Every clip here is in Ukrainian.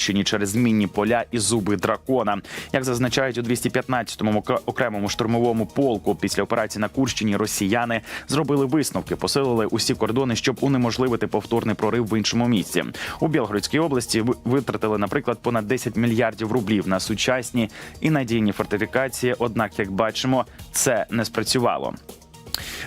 Чернігівщині через мінні поля і зуби дракона. Як зазначають у 215-му ок- окремому штурмовому полку, після операції на Курщині росіяни зробили висновки, посилили усі кордони, щоб унеможливити повторний прорив в іншому місці. У Білгородській області ви- витратили, наприклад, понад 10 мільярдів рублів на сучасні і надійні фортифікації. Однак, як бачимо, це не спрацювало.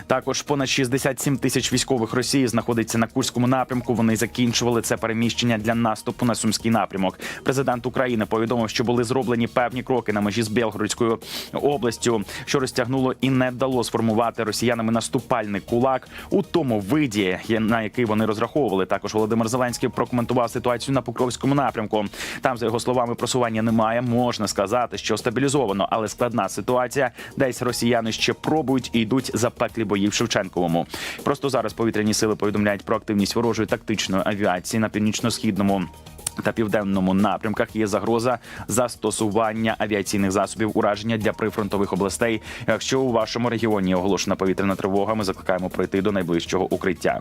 Також понад 67 тисяч військових Росії знаходиться на Курському напрямку. Вони закінчували це переміщення для наступу на сумський напрямок. Президент України повідомив, що були зроблені певні кроки на межі з Білгородською областю, що розтягнуло і не дало сформувати росіянами наступальний кулак у тому виді, на який вони розраховували. Також Володимир Зеленський прокоментував ситуацію на Покровському напрямку. Там, за його словами, просування немає. Можна сказати, що стабілізовано, але складна ситуація. Десь росіяни ще пробують і йдуть запеклі бої в Шевченковому. Просто зараз повітряні сили повідомляють про активність ворожої тактичної авіації на північно-східному. Та південному напрямках є загроза застосування авіаційних засобів ураження для прифронтових областей. Якщо у вашому регіоні оголошена повітряна тривога, ми закликаємо пройти до найближчого укриття.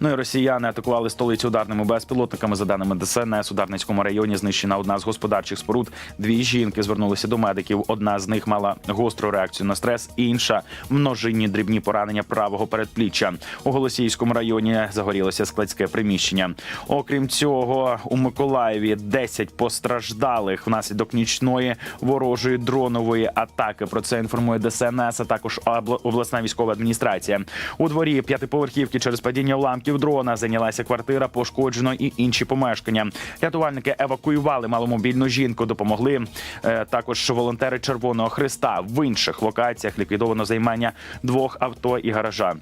Ну і росіяни атакували столицю ударними безпілотниками. За даними ДСНС, у Дарницькому районі знищена одна з господарчих споруд. Дві жінки звернулися до медиків. Одна з них мала гостру реакцію на стрес, інша множинні дрібні поранення правого передпліччя. У Голосіївському районі загорілося складське приміщення. Окрім цього, у Миколаєві 10 постраждалих внаслідок нічної ворожої дронової атаки. Про це інформує ДСНС, а також обла- обласна військова адміністрація. У дворі п'ятиповерхівки через падіння уламків дрона зайнялася квартира, пошкоджено і інші помешкання. Рятувальники евакуювали маломобільну жінку. Допомогли е, також волонтери Червоного Христа. В інших локаціях ліквідовано займання двох авто і гаража.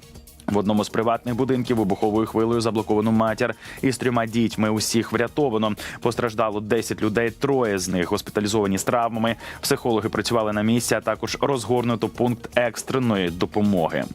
В одному з приватних будинків вибуховою хвилею заблоковано матір із трьома дітьми. Усіх врятовано. Постраждало 10 людей. Троє з них госпіталізовані з травмами. Психологи працювали на місці, а також розгорнуто пункт екстреної допомоги.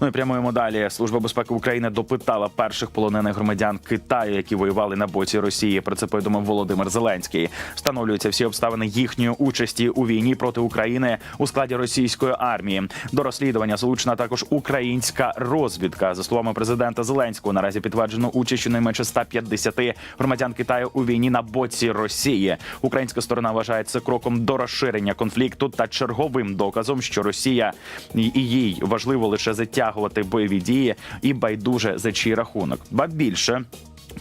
Ну і прямуємо далі. Служба безпеки України допитала перших полонених громадян Китаю, які воювали на боці Росії. Про це повідомив Володимир Зеленський. Встановлюються всі обставини їхньої участі у війні проти України у складі російської армії. До розслідування залучена також українська розвідка. За словами президента Зеленського, наразі підтверджено участь щонайменше 150 громадян Китаю у війні на боці Росії. Українська сторона вважає це кроком до розширення конфлікту та черговим доказом, що Росія і їй важливо лише затягувати бойові дії і байдуже за чий рахунок. Ба більше.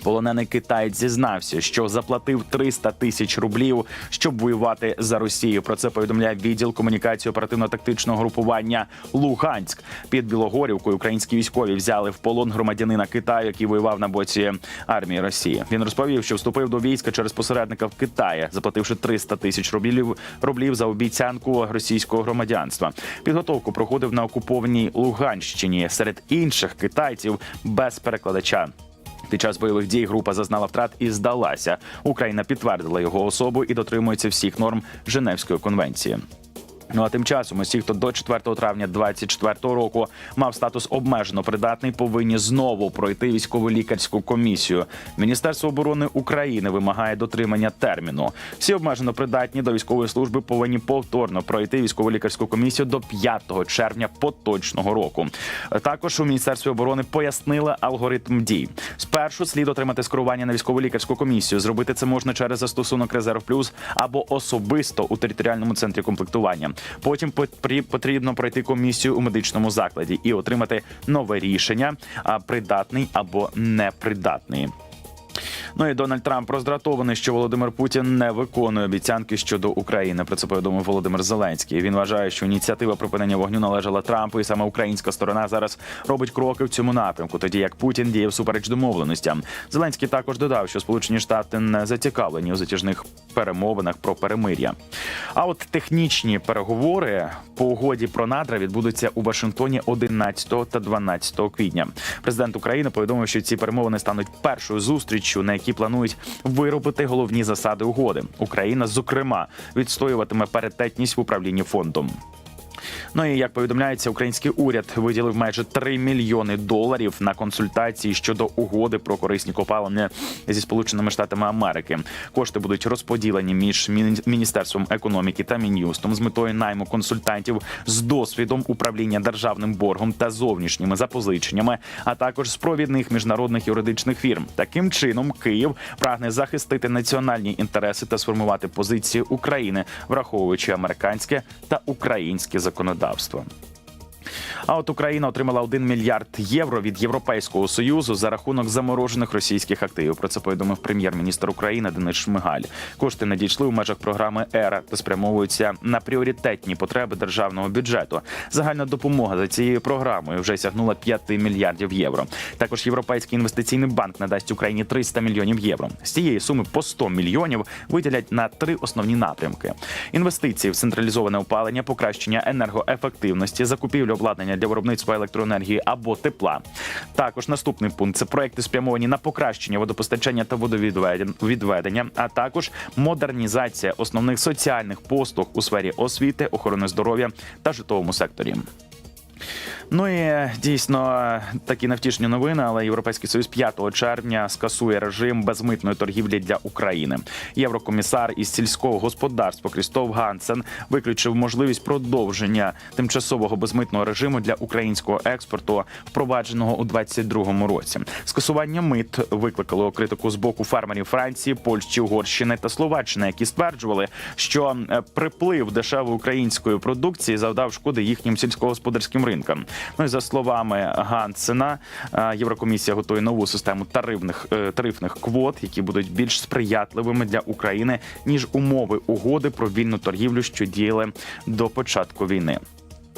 Полонений китаєць зізнався, що заплатив 300 тисяч рублів, щоб воювати за Росію. Про це повідомляє відділ комунікації оперативно-тактичного групування Луганськ. Під Білогорівкою українські військові взяли в полон громадянина Китаю, який воював на боці армії Росії. Він розповів, що вступив до війська через посередника в Китаї, заплативши 300 тисяч рублів рублів за обіцянку російського громадянства. Підготовку проходив на окупованій Луганщині серед інших китайців без перекладача. Під час бойових дій група зазнала втрат і здалася. Україна підтвердила його особу і дотримується всіх норм Женевської конвенції. Ну а тим часом усі, хто до 4 травня 2024 року мав статус обмежено придатний, повинні знову пройти військово лікарську комісію. Міністерство оборони України вимагає дотримання терміну. Всі обмежено придатні до військової служби повинні повторно пройти військово лікарську комісію до 5 червня поточного року. Також у міністерстві оборони пояснили алгоритм дій. Спершу слід отримати скерування на військово лікарську комісію. Зробити це можна через застосунок Резерв Плюс або особисто у територіальному центрі комплектування. Потім потрі- потрібно пройти комісію у медичному закладі і отримати нове рішення, придатний або непридатний. Ну і Дональд Трамп роздратований, що Володимир Путін не виконує обіцянки щодо України. Про це повідомив Володимир Зеленський. Він вважає, що ініціатива припинення вогню належала Трампу, і саме українська сторона зараз робить кроки в цьому напрямку, тоді як Путін діє всупереч домовленостям. Зеленський також додав, що Сполучені Штати не зацікавлені у затяжних перемовинах про перемир'я. А от технічні переговори по угоді про надра відбудуться у Вашингтоні 11 та 12 квітня. Президент України повідомив, що ці перемовини стануть першою зустріччю, на якій планують виробити головні засади угоди. Україна, зокрема, відстоюватиме паритетність в управлінні фондом. Ну і як повідомляється, український уряд виділив майже 3 мільйони доларів на консультації щодо угоди про корисні копалини зі сполученими штатами Америки. Кошти будуть розподілені між Міні- міністерством економіки та мін'юстом з метою найму консультантів з досвідом управління державним боргом та зовнішніми запозиченнями, а також з провідних міжнародних юридичних фірм. Таким чином, Київ прагне захистити національні інтереси та сформувати позиції України, враховуючи американське та українське законодавство законодавством а от Україна отримала 1 мільярд євро від Європейського союзу за рахунок заморожених російських активів. Про це повідомив прем'єр-міністр України Денис Шмигаль. Кошти надійшли у межах програми ЕРА та спрямовуються на пріоритетні потреби державного бюджету. Загальна допомога за цією програмою вже сягнула 5 мільярдів євро. Також Європейський інвестиційний банк надасть Україні 300 мільйонів євро. З цієї суми по 100 мільйонів виділять на три основні напрямки: інвестиції в централізоване опалення, покращення енергоефективності, закупівлю обладнання для виробництва електроенергії або тепла. Також наступний пункт це проекти спрямовані на покращення водопостачання та водовідведення, а також модернізація основних соціальних послуг у сфері освіти, охорони здоров'я та житловому секторі. Ну і дійсно такі невтішні новини, але Європейський Союз 5 червня скасує режим безмитної торгівлі для України. Єврокомісар із сільського господарства Крістоф Гансен виключив можливість продовження тимчасового безмитного режиму для українського експорту, впровадженого у 2022 році. Скасування мит викликало критику з боку фермерів Франції, Польщі, Угорщини та Словаччини, які стверджували, що е, приплив дешевої української продукції завдав шкоди їхнім сільськогосподарським ринкам. Ну і за словами Гансена, е, Єврокомісія готує нову систему тарифних е, тарифних квот, які будуть більш сприятливими для України ніж умови угоди про вільну торгівлю, що діяли до початку війни.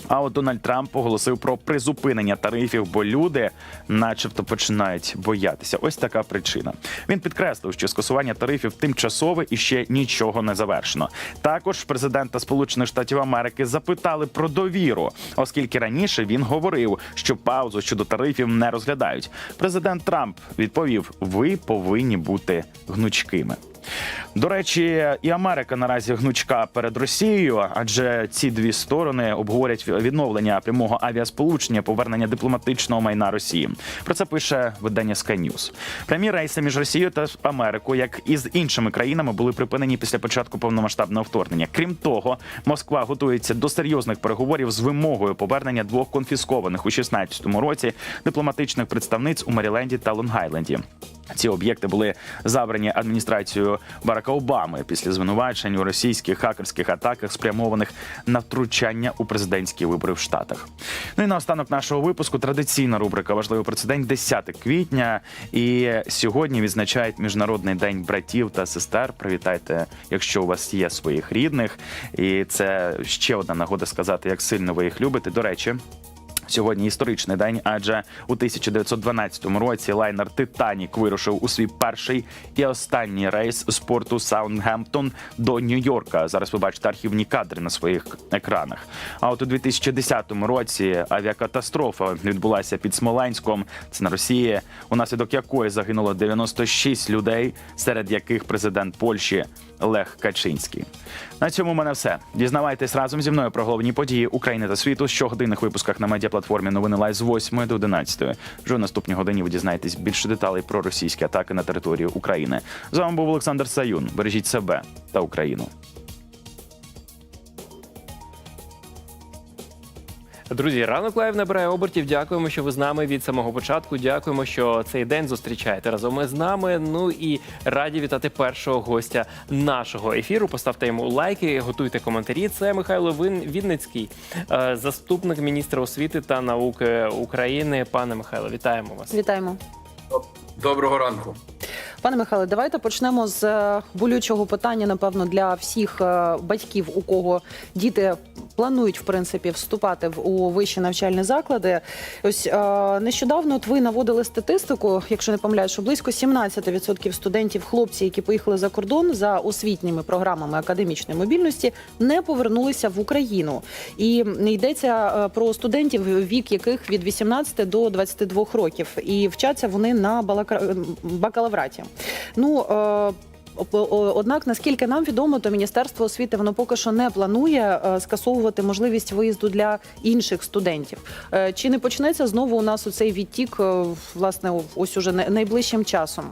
А от Дональд Трамп оголосив про призупинення тарифів, бо люди, начебто, починають боятися. Ось така причина. Він підкреслив, що скасування тарифів тимчасове і ще нічого не завершено. Також президента Сполучених Штатів Америки запитали про довіру, оскільки раніше він говорив, що паузу щодо тарифів не розглядають. Президент Трамп відповів: ви повинні бути гнучкими. До речі, і Америка наразі гнучка перед Росією, адже ці дві сторони обговорять відновлення прямого авіасполучення, повернення дипломатичного майна Росії. Про це пише видання Sky News. Прямі рейси між Росією та Америкою, як і з іншими країнами, були припинені після початку повномасштабного вторгнення. Крім того, Москва готується до серйозних переговорів з вимогою повернення двох конфіскованих у 16-му році дипломатичних представниць у Меріленді та Лонг-Айленді. Ці об'єкти були забрані адміністрацією Барака Обами після звинувачень у російських хакерських атаках, спрямованих на втручання у президентські вибори в Штатах. Ну і наостанок нашого випуску традиційна рубрика Важливий прецедент 10 квітня. І сьогодні відзначають міжнародний день братів та сестер. Привітайте, якщо у вас є своїх рідних. І це ще одна нагода сказати, як сильно ви їх любите. До речі. Сьогодні історичний день, адже у 1912 році лайнер Титанік вирушив у свій перший і останній рейс з порту Саундгемптон до Нью-Йорка. Зараз ви бачите архівні кадри на своїх екранах. А от у 2010 році авіакатастрофа відбулася під Смоленськом. Це на Росії, унаслідок якої загинуло 96 людей, серед яких президент Польщі Лех Качинський. На цьому в мене все. Дізнавайтесь разом зі мною про головні події України та світу щогодинних випусках на медіаплатформі Новини Лайв з 8 до 11. Вже в наступній годині ви дізнаєтесь більше деталей про російські атаки на територію України. З вами був Олександр Саюн. Бережіть себе та Україну. Друзі, ранок лайв набирає обертів. Дякуємо, що ви з нами від самого початку. Дякуємо, що цей день зустрічаєте разом із нами. Ну і раді вітати першого гостя нашого ефіру. Поставте йому лайки, готуйте коментарі. Це Михайло Вин Вінницький, е, заступник міністра освіти та науки України. Пане Михайло, вітаємо вас. Вітаємо. Доброго ранку. Пане Михайле, давайте почнемо з е, болючого питання, напевно, для всіх е, батьків, у кого діти планують в принципі вступати в у вищі навчальні заклади. Ось е, нещодавно от ви наводили статистику, якщо не помиляюсь, що близько 17% студентів, хлопці, які поїхали за кордон за освітніми програмами академічної мобільності, не повернулися в Україну. І йдеться про студентів, вік яких від 18 до 22 років, і вчаться вони на балакра- бакалавраті. Ну е, Однак, наскільки нам відомо, то Міністерство освіти воно поки що не планує е, скасовувати можливість виїзду для інших студентів. Е, Чи не почнеться знову у нас оцей відтік, власне, ось уже най- найближчим часом?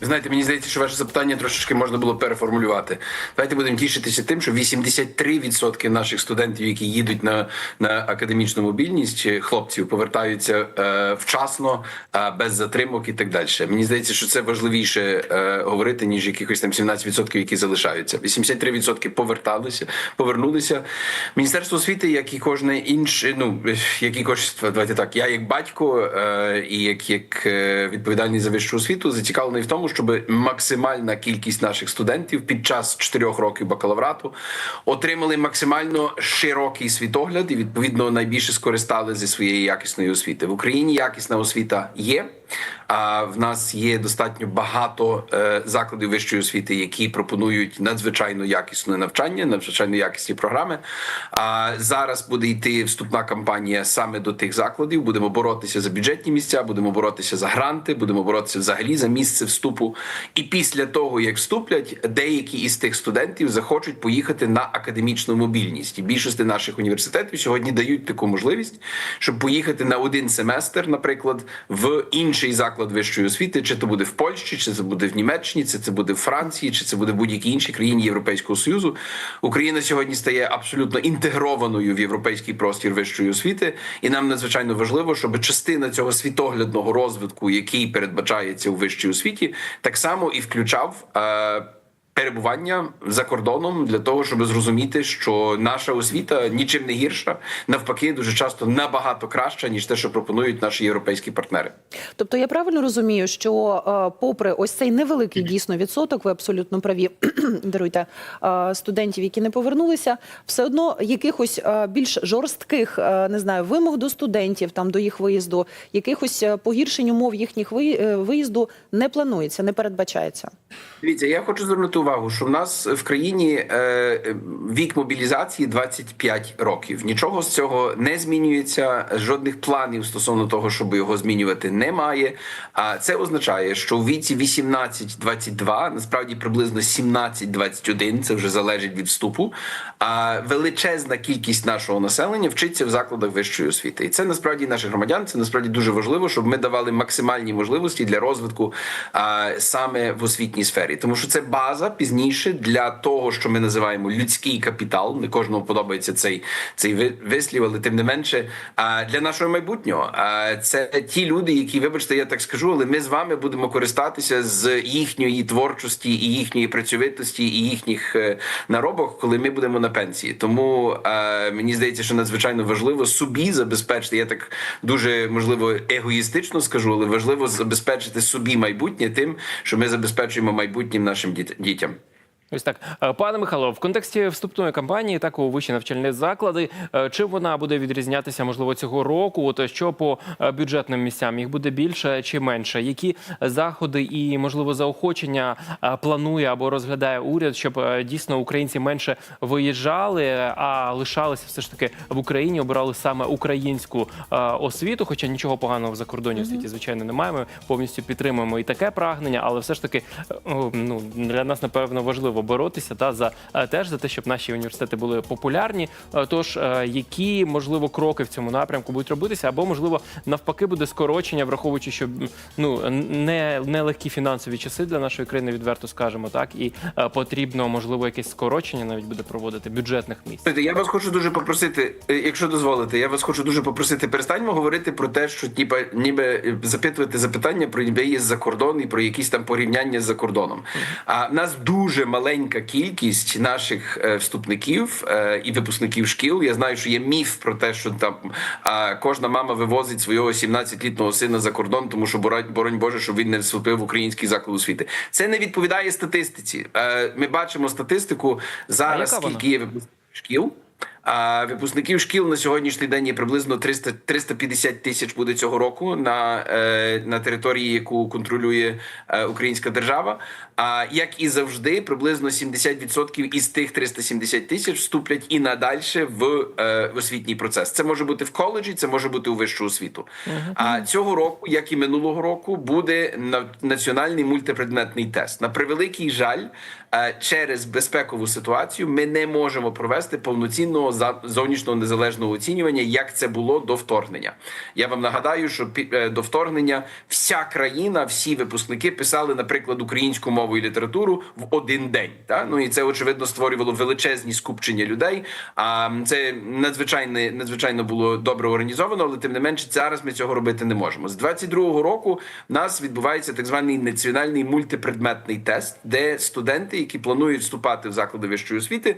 Знаєте, мені здається, що ваше запитання трошечки можна було переформулювати. Давайте будемо тішитися тим, що 83% наших студентів, які їдуть на, на академічну мобільність, е, хлопців повертаються е, вчасно, е, без затримок і так далі. Мені здається, що це важливіше е, говорити ніж якихось там 17%, які залишаються. 83% поверталися, повернулися. Міністерство освіти, як і кожне інше, ну як і кожен, давайте так. Я як батько е, і як, як е, відповідальний за вищу освіту, зацікавлений в тому, щоб максимальна кількість наших студентів під час 4 років бакалаврату отримали максимально широкий світогляд і відповідно найбільше скористали зі своєї якісної освіти. В Україні якісна освіта є. А в нас є достатньо багато е, закладів вищої освіти, які пропонують надзвичайно якісне навчання, надзвичайно якісні програми. А зараз буде йти вступна кампанія саме до тих закладів. Будемо боротися за бюджетні місця, будемо боротися за гранти, будемо боротися взагалі за місце вступу. І після того, як вступлять, деякі із тих студентів захочуть поїхати на академічну мобільність. І більшості наших університетів сьогодні дають таку можливість, щоб поїхати на один семестр, наприклад, в інший заклад вищої освіти, чи то буде в Польщі, чи це буде в Німеччині, чи це буде в Франції, чи це буде в будь-якій іншій країні Європейського союзу. Україна сьогодні стає абсолютно інтегрованою в європейський простір вищої освіти, і нам надзвичайно важливо, щоб частина цього світоглядного розвитку, який передбачається у вищій освіті, так само і включав. Е- Перебування за кордоном для того, щоб зрозуміти, що наша освіта нічим не гірша, навпаки, дуже часто набагато краща ніж те, що пропонують наші європейські партнери. Тобто я правильно розумію, що е, попри ось цей невеликий дійсно відсоток, ви абсолютно праві даруйте е, студентів, які не повернулися, все одно якихось е, більш жорстких не знаю вимог до студентів, там до їх виїзду, якихось погіршень умов їхніх виїзду не планується, не передбачається. Дивіться, я хочу звернути увагу, що в нас в країні е, вік мобілізації 25 років. Нічого з цього не змінюється. Жодних планів стосовно того, щоб його змінювати, немає. А це означає, що у віці 18-22, насправді приблизно 17-21, це вже залежить від вступу. А величезна кількість нашого населення вчиться в закладах вищої освіти, і це насправді наших громадян. Це насправді дуже важливо, щоб ми давали максимальні можливості для розвитку а, саме в освітній сфері, тому що це база пізніше для того, що ми називаємо людський капітал. Не кожному подобається цей цей вислів, але тим не менше, а для нашого майбутнього. Це ті люди, які, вибачте, я так скажу, але ми з вами будемо користатися з їхньої творчості і їхньої працьовитості і їхніх е, наробок, коли ми будемо на пенсії. Тому мені здається, що надзвичайно важливо собі забезпечити. Я так дуже можливо егоїстично скажу, але важливо забезпечити собі майбутнє тим, що ми забезпечуємо майбутнім нашим діт- дітям. Ось так, Е, пане Михайло, в контексті вступної кампанії, так у вищі навчальні заклади, е, чим вона буде відрізнятися можливо цього року? От що по е, бюджетним місцям їх буде більше чи менше? Які заходи і можливо заохочення е, планує або розглядає уряд, щоб е, дійсно українці менше виїжджали, а лишалися все ж таки в Україні, обирали саме українську е, освіту? Хоча нічого поганого в закордонній освіті, звичайно, немає. Ми повністю підтримуємо і таке прагнення, але все ж таки е, ну для нас напевно важливо боротися та за е, теж за те, щоб наші університети були популярні. Е, Тож е, які можливо кроки в цьому напрямку будуть робитися, або можливо навпаки буде скорочення, враховуючи, що ну не, не легкі фінансові часи для нашої країни, відверто скажемо так, і потрібно можливо якесь скорочення навіть буде проводити бюджетних місць. Я вас хочу дуже попросити, якщо дозволите, я вас хочу дуже попросити, перестаньмо говорити про те, що ніби, ніби запитувати запитання про виїзд за кордон і про якісь там порівняння з за кордоном. А нас дуже маленька кількість наших е, вступників е, і випускників шкіл. Я знаю, що є міф про те, що там кожна мама вивозить свого 17-літнього сина за кордон, тому що боронь, боронь Боже, щоб він не вступив в український заклад освіти. Це не відповідає статистиці. Е, Ми бачимо статистику зараз, скільки є випускників шкіл. А випускників шкіл на сьогоднішній день є приблизно 300, 350 тисяч буде цього року на, е, на території, яку контролює е, українська держава. А як і завжди, приблизно 70% із тих 370 тисяч вступлять і надальше в е, освітній процес. Це може бути в коледжі, це може бути у вищу освіту. А цього року, як і минулого року, буде на- національний мультипредметний тест. На превеликий жаль, через безпекову ситуацію ми не можемо провести повноцінного зовнішнього незалежного оцінювання, як це було до вторгнення. Я вам нагадаю, що е, до вторгнення вся країна, всі випускники писали, наприклад, українську мову і літературу в один день. Та? Ну і це очевидно створювало величезні скупчення людей. А це надзвичайно, надзвичайно було добре організовано, але тим не менше, зараз ми цього робити не можемо. З 22-го року в нас відбувається так званий національний мультипредметний тест, де студенти, які планують вступати в заклади вищої освіти,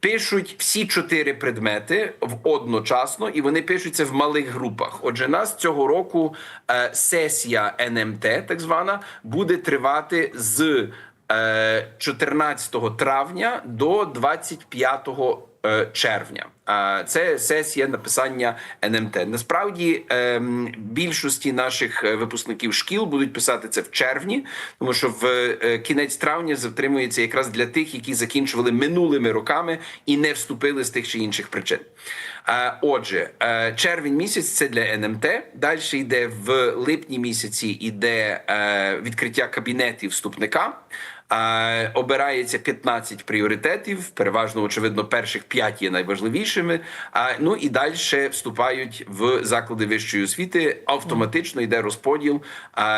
пишуть всі чотири предмети в одночасно, і вони пишуться в малих групах. Отже, нас цього року е, сесія НМТ, так звана, буде тривати з е, 14 травня до 25 е, червня. А Це сесія написання НМТ. Насправді ем, більшості наших е, випускників шкіл будуть писати це в червні, тому що в е, кінець травня затримується якраз для тих, які закінчували минулими роками і не вступили з тих чи інших причин. Е, Отже, е, червень місяць це для НМТ. Далі йде в липні місяці іде е, відкриття кабінетів вступника. Е, Обирається 15 пріоритетів. Переважно, очевидно, перших 5 є найважливішими. А ну і далі вступають в заклади вищої освіти. Автоматично йде розподіл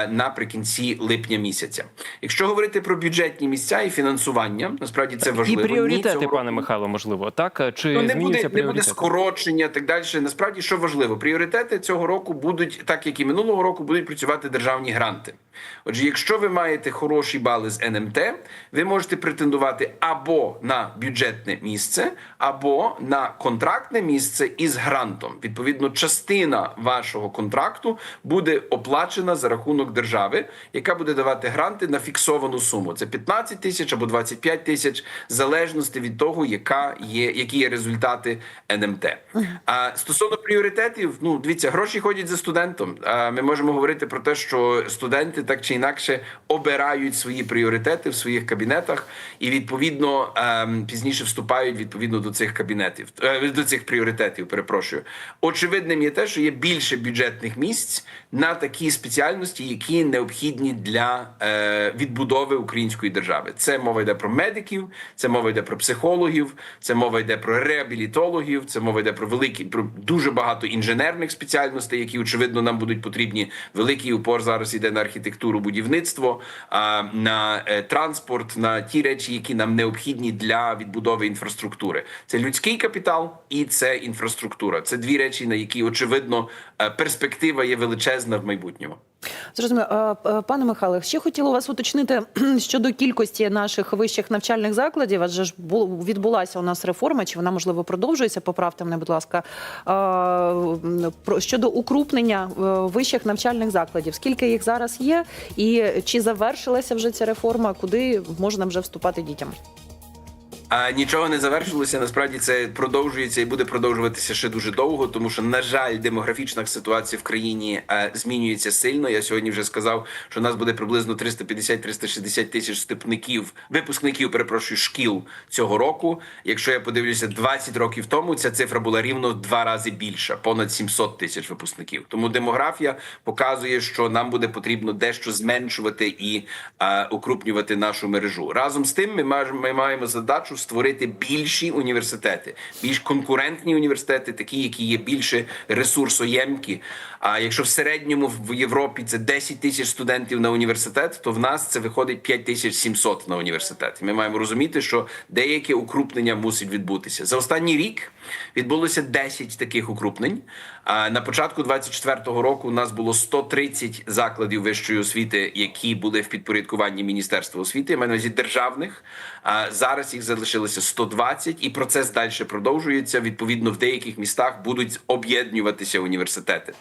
наприкінці липня місяця. Якщо говорити про бюджетні місця і фінансування, насправді це І важливо. Ні, пріоритети, цього пане Михайло, можливо, так чи Ну, не буде, не буде скорочення, так далі. Насправді, що важливо, пріоритети цього року будуть, так як і минулого року, будуть працювати державні гранти. Отже, якщо ви маєте хороші бали з НМТ, ви можете претендувати або на бюджетне місце, або на контрактне місце із грантом. Відповідно, частина вашого контракту буде оплачена за рахунок держави, яка буде давати гранти на фіксовану суму. Це 15 тисяч або 25 тисяч, в залежності від того, яка є, які є результати НМТ. А стосовно пріоритетів, ну дивіться, гроші ходять за студентом. А ми можемо говорити про те, що студенти так чи інакше обирають свої пріоритети в своїх кабінетах, і відповідно ем, пізніше вступають відповідно до цих кабінетів, е, до цих пріоритетів. Перепрошую. Очевидним є те, що є більше бюджетних місць на такі спеціальності, які необхідні для е, відбудови української держави. Це мова йде про медиків, це мова йде про психологів, це мова йде про реабілітологів, це мова йде про великі про дуже багато інженерних спеціальностей, які очевидно нам будуть потрібні. Великий упор зараз іде на архітектуру, будівництво, а, на е, транспорт, на ті речі, які нам необхідні для відбудови інфраструктури. Це людський капітал і це інфраструктура. Це дві речі, на які очевидно е, перспектива є величезна в майбутньому. Зрозуміло. Е, Пане Михайле, ще хотіла вас уточнити щодо кількості наших вищих навчальних закладів. Адже ж бу- відбулася у нас реформа, чи вона можливо продовжується? Поправте мене, будь ласка. Щодо укрупнення вищих навчальних закладів, скільки їх зараз є, і чи завершилася вже ця реформа? Куди можна вже вступати дітям? А нічого не завершилося. Насправді це продовжується і буде продовжуватися ще дуже довго, тому що на жаль, демографічна ситуація в країні е, змінюється сильно. Я сьогодні вже сказав, що у нас буде приблизно 350-360 тисяч вступників, випускників, перепрошую, шкіл цього року. Якщо я подивлюся 20 років тому, ця цифра була рівно в два рази більша, понад 700 тисяч випускників. Тому демографія показує, що нам буде потрібно дещо зменшувати і е, укрупнювати нашу мережу. Разом з тим, ми маємо задачу створити більші університети, більш конкурентні університети, такі, які є більше ресурсоємкі. А якщо в середньому в Європі це 10 тисяч студентів на університет, то в нас це виходить 5700 на університет. Ми маємо розуміти, що деяке укрупнення мусить відбутися. За останній рік відбулося 10 таких укрупнень. А на початку 24-го року у нас було 130 закладів вищої освіти, які були в підпорядкуванні Міністерства освіти, я маю на увазі державних. А зараз їх залишається залишилося 120, і процес далі продовжується. Відповідно, в деяких містах будуть об'єднуватися університети.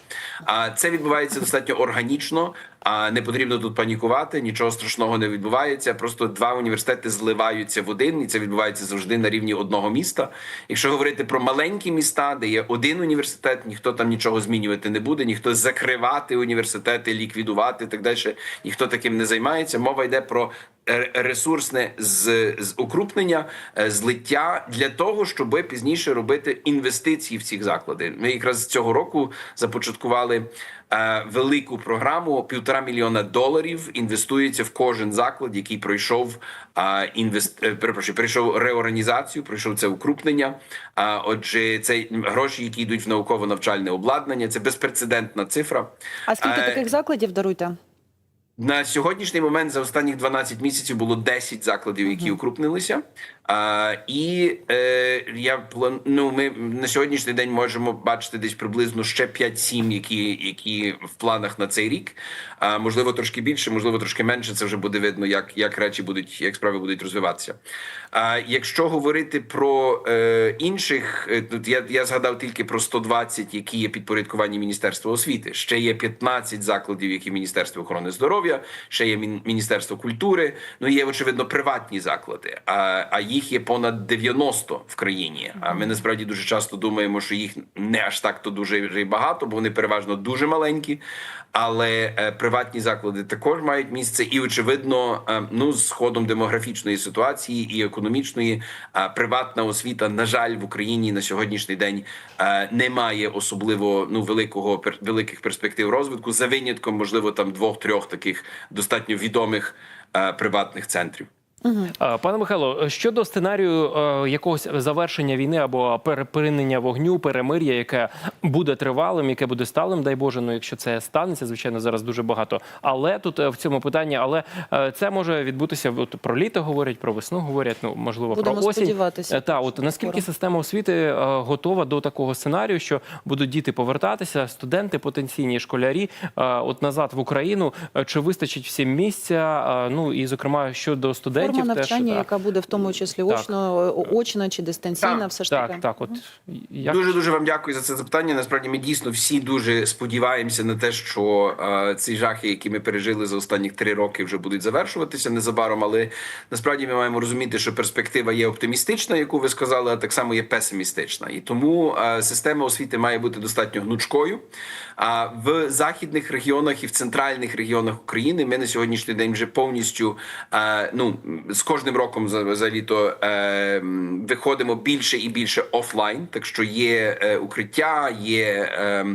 А це відбувається достатньо органічно. А не потрібно тут панікувати, нічого страшного не відбувається. Просто два університети зливаються в один, і це відбувається завжди на рівні одного міста. Якщо говорити про маленькі міста, де є один університет, ніхто там нічого змінювати не буде, ніхто закривати університети, ліквідувати і так далі. Ніхто таким не займається. Мова йде про ресурсне з, з укрупнення, е, злиття для того, щоб пізніше робити інвестиції в ці заклади. Ми якраз цього року започаткували е, велику програму півтора мільйона доларів. Інвестується в кожен заклад, який пройшов е, інвест... е, перепрошую, пройшов реорганізацію, пройшов це укрупнення. А отже, це гроші, які йдуть в науково-навчальне обладнання. Це безпрецедентна цифра. А скільки Е, таких закладів даруйте? На сьогоднішній момент за останніх 12 місяців було 10 закладів, які укрупнилися. А, і е, я план... ну, ми на сьогоднішній день можемо бачити десь приблизно ще 5-7, які, які в планах на цей рік. А, можливо, трошки більше, можливо, трошки менше. Це вже буде видно, як, як речі будуть, як справи будуть розвиватися. А якщо говорити про е, інших, е, тут я, я згадав тільки про 120, які є підпорядковані Міністерства освіти. Ще є 15 закладів, які Міністерство охорони здоров'я, ще є Міністерство культури. Ну є очевидно приватні заклади. А, а їх є понад 90 в країні. А ми насправді дуже часто думаємо, що їх не аж так то дуже вже багато, бо вони переважно дуже маленькі. Але е, приватні заклади також мають місце, і очевидно, е, ну з ходом демографічної ситуації і економічної е, приватна освіта, на жаль, в Україні на сьогоднішній день е, не має особливо ну великого великих перспектив розвитку за винятком, можливо, там двох-трьох таких достатньо відомих е, приватних центрів. Е, Пане Михайло, щодо сценарію е, якогось завершення війни або перепинення вогню, перемир'я, яке буде тривалим, яке буде сталим, дай Боже, ну якщо це станеться, звичайно, зараз дуже багато. Але тут е, в цьому питанні, але е, це може відбутися от про літо говорять, про весну говорять, ну можливо, Будемо про осінь. сподіватися. Та от наскільки Скоро. система освіти готова до такого сценарію, що будуть діти повертатися, студенти, потенційні школярі, от назад в Україну, чи вистачить всім місця? Ну і зокрема щодо студентів, Форма навчання, так. яка буде в тому числі очно, очна чи дистанційна, Так, все ж таки. Так, так, от як Дуже дуже вам дякую за це запитання. Насправді ми дійсно всі дуже сподіваємося на те, що е, ці жахи, які ми пережили за останні три роки, вже будуть завершуватися незабаром. Але насправді ми маємо розуміти, що перспектива є оптимістична, яку ви сказали, а так само є песимістична. І тому е, система освіти має бути достатньо гнучкою. А в західних регіонах і в центральних регіонах України ми на сьогоднішній день вже повністю е, ну з кожним роком за, за літо е, виходимо більше і більше офлайн. Так що є е, укриття, є е,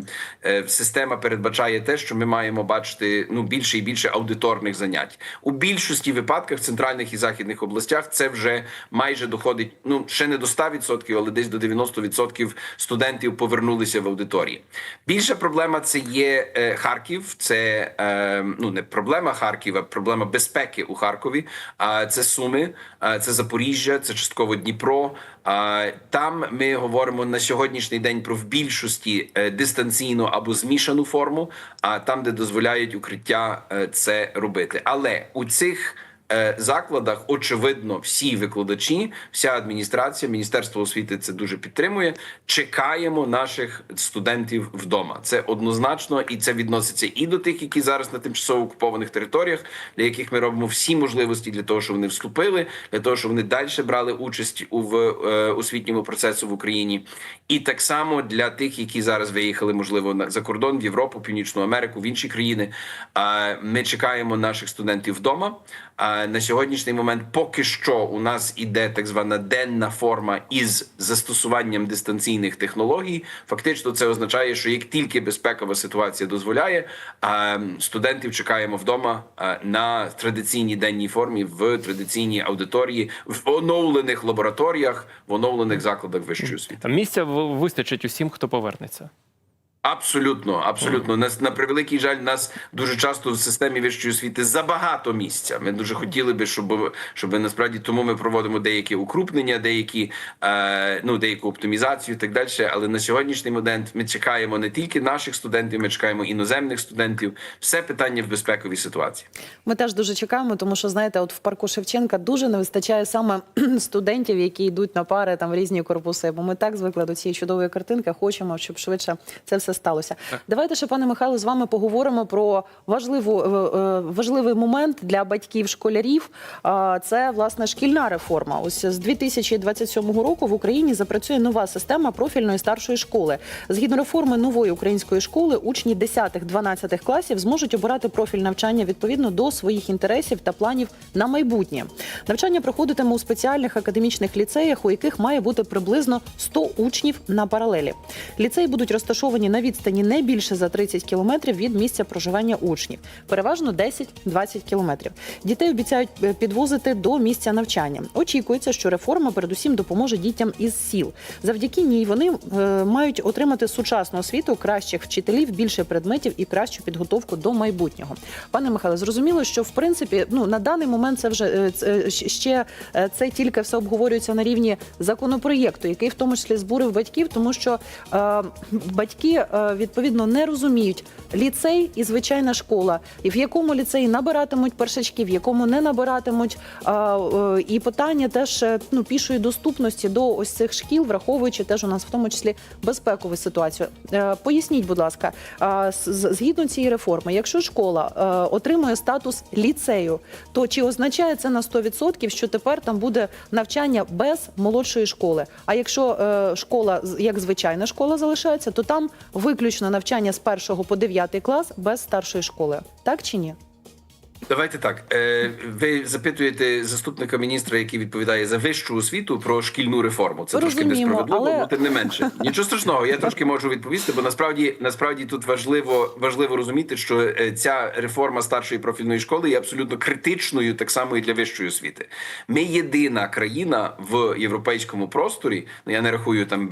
е, система передбачає те, що ми маємо бачити ну більше і більше аудиторних занять у більшості випадках в центральних і західних областях. Це вже майже доходить ну ще не до 100%, але десь до 90% студентів повернулися в аудиторії. Більша проблема це є е, Харків. Це е, ну не проблема Харкова, проблема безпеки у Харкові. А це Суми, а, це Запоріжжя, це частково Дніпро. Там ми говоримо на сьогоднішній день про в більшості е, дистанційну або змішану форму, а там, де дозволяють укриття е, це робити. Але у цих закладах очевидно всі викладачі, вся адміністрація, міністерство освіти це дуже підтримує. Чекаємо наших студентів вдома. Це однозначно, і це відноситься і до тих, які зараз на тимчасово окупованих територіях, для яких ми робимо всі можливості для того, щоб вони вступили, для того, щоб вони далі брали участь у в е, освітньому процесу в Україні, і так само для тих, які зараз виїхали, можливо, на за кордон в Європу, Північну Америку, в інші країни. Ми чекаємо наших студентів вдома. На сьогоднішній момент поки що у нас іде так звана денна форма із застосуванням дистанційних технологій. Фактично, це означає, що як тільки безпекова ситуація дозволяє, студентів чекаємо вдома на традиційній денній формі в традиційній аудиторії, в оновлених лабораторіях, в оновлених закладах вищої освіти. Місця вистачить усім, хто повернеться. Абсолютно, абсолютно. Нас на превеликий жаль, нас дуже часто в системі вищої освіти забагато місця. Ми дуже хотіли би, щоб щоб насправді тому ми проводимо деякі укрупнення, деякі е, ну деяку оптимізацію, і так далі. Але на сьогоднішній момент ми чекаємо не тільки наших студентів, ми чекаємо іноземних студентів. Все питання в безпековій ситуації. Ми теж дуже чекаємо, тому що знаєте, от в парку Шевченка дуже не вистачає саме студентів, які йдуть на пари там в різні корпуси. Бо ми так звикли до цієї чудової картинки, хочемо, щоб швидше це все сталося. Давайте ще, пане Михайло, з вами поговоримо про важливу е, е, важливий момент для батьків школярів. Це власне шкільна реформа. Ось з 2027 року в Україні запрацює нова система профільної старшої школи. Згідно реформи нової української школи, учні 10-12 класів зможуть обирати профіль навчання відповідно до своїх інтересів та планів на майбутнє. Навчання проходитиме у спеціальних академічних ліцеях, у яких має бути приблизно 100 учнів на паралелі. Ліцеї будуть розташовані на відстані не більше за 30 кілометрів від місця проживання учнів, переважно 10-20 кілометрів. Дітей обіцяють е, підвозити до місця навчання. Очікується, що реформа передусім допоможе дітям із сіл. Завдяки ній вони е, мають отримати сучасну освіту, кращих вчителів, більше предметів і кращу підготовку до майбутнього. Пане Михайле, зрозуміло, що в принципі ну на даний момент це вже е, е, ще е, це тільки все обговорюється на рівні законопроєкту, який в тому числі збурив батьків, тому що е, батьки відповідно не розуміють ліцей і звичайна школа, і в якому ліцеї набиратимуть першачки, в якому не набиратимуть. Е, е, і питання теж е, ну пішої доступності до ось цих шкіл, враховуючи теж у нас в тому числі безпекову ситуацію. Е, Поясніть, будь ласка, е, згідно цієї реформи, якщо школа е, отримує статус ліцею, то чи означає це на 100%, що тепер там буде навчання без молодшої школи? А якщо е, школа як звичайна школа залишається, то там виключно навчання з 1 по 9 клас без старшої школи, так чи ні? Давайте так. Е, ви запитуєте заступника міністра, який відповідає за вищу освіту, про шкільну реформу. Це трошки несправедливо, але- але тим не менше. Нічого страшного, я трошки можу відповісти, бо насправді насправді тут важливо важливо розуміти, що е, ця реформа старшої профільної школи є абсолютно критичною, так само і для вищої освіти. Ми єдина країна в європейському просторі. Ну я не рахую там